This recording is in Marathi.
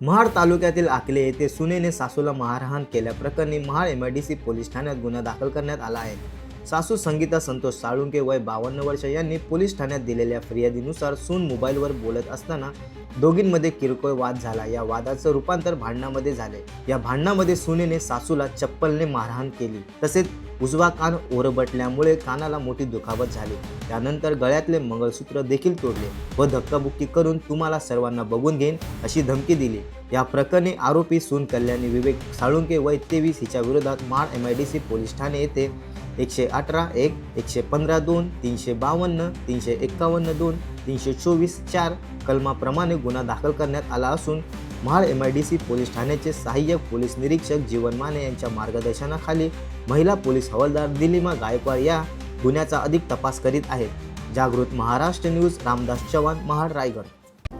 महाड तालुक्यातील आकले येथे सुनेने सासूला मारहाण केल्याप्रकरणी Mahad M I D C police ठाण्यात गुन्हा दाखल करण्यात आला आहे. सासू संगीता संतोष साळुंके वय बावन्न वर्ष यांनी पोलीस ठाण्यात दिलेल्या फिर्यादीनुसार सून मोबाईलवर बोलत असताना दोघींमध्ये किरकोळ वाद झाला. या वादाचं रूपांतर भांडणामध्ये झाले. या भांडणामध्ये सुनेने सासूला चप्पलने मारहाण केली. तसेच उजवा कान ओरबटल्यामुळे कानाला मोठी दुखापत झाली. त्यानंतर गळ्यातले मंगळसूत्र देखील तोडले व धक्काबुक्की करून तुम्हाला सर्वांना बघून घेईन अशी धमकी दिली. या प्रकरणी आरोपी सून कल्याणी विवेक साळुंके वय तेवीस हिच्या विरोधात माळ M I D C police Thane येथे एकशे अठरा एक एकशे पंधरा दोन तीनशे बावन्न तीनशे एक्कावन्न दोन तीनशे चोवीस चार कलमाप्रमाणे गुन्हा दाखल करण्यात आला असून Mahad M I D C police ठाण्याचे सहाय्यक पोलीस निरीक्षक जीवन माने यांच्या मार्गदर्शनाखाली महिला पोलीस हवालदार दिलिमा गायकवाड या गुन्ह्याचा अधिक तपास करीत आहेत. जागृत महाराष्ट्र न्यूज रामदास चव्हाण महाड रायगड.